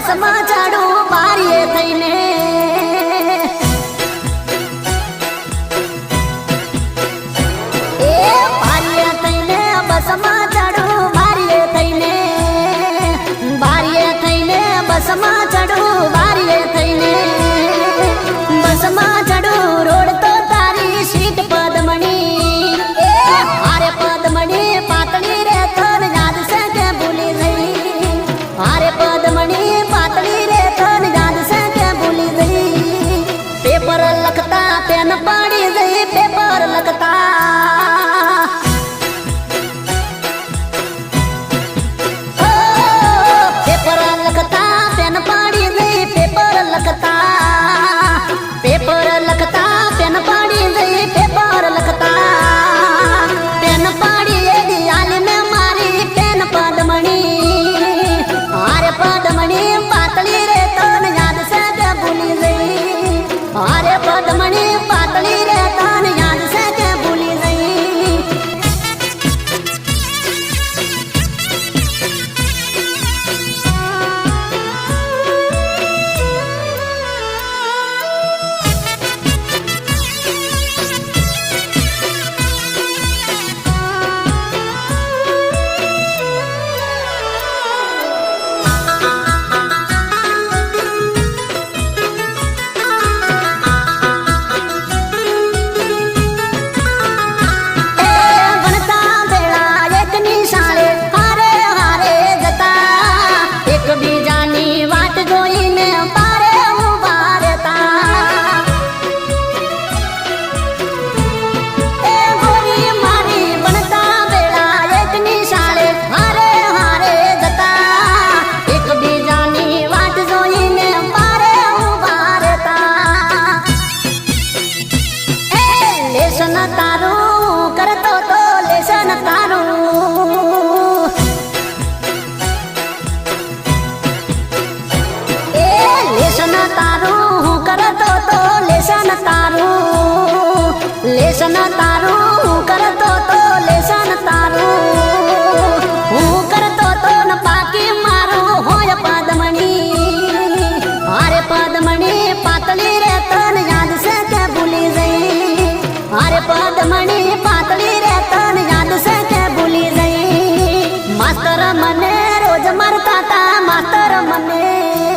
બસમાં ચડું બારીએ થઈને न पाड़ी पेपर लगता તારું કરતો તો લેશન તારું. એ લેશન તારું હું કરતો તો લેશન તારું. લેશન તારું હું કરતો તો મને રોજ મારતા તા માતર મને.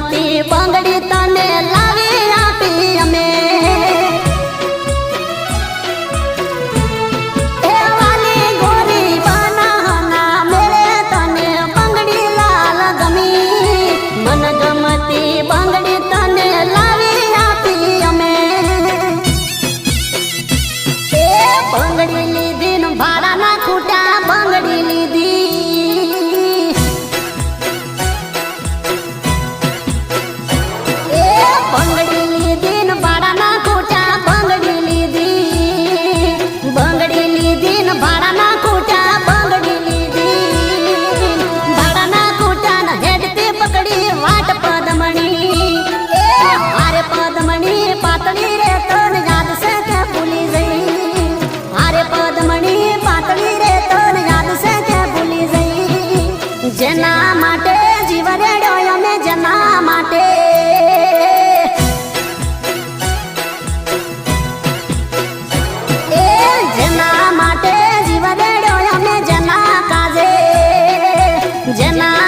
મોતી બંગડી તને લાવી 睫毛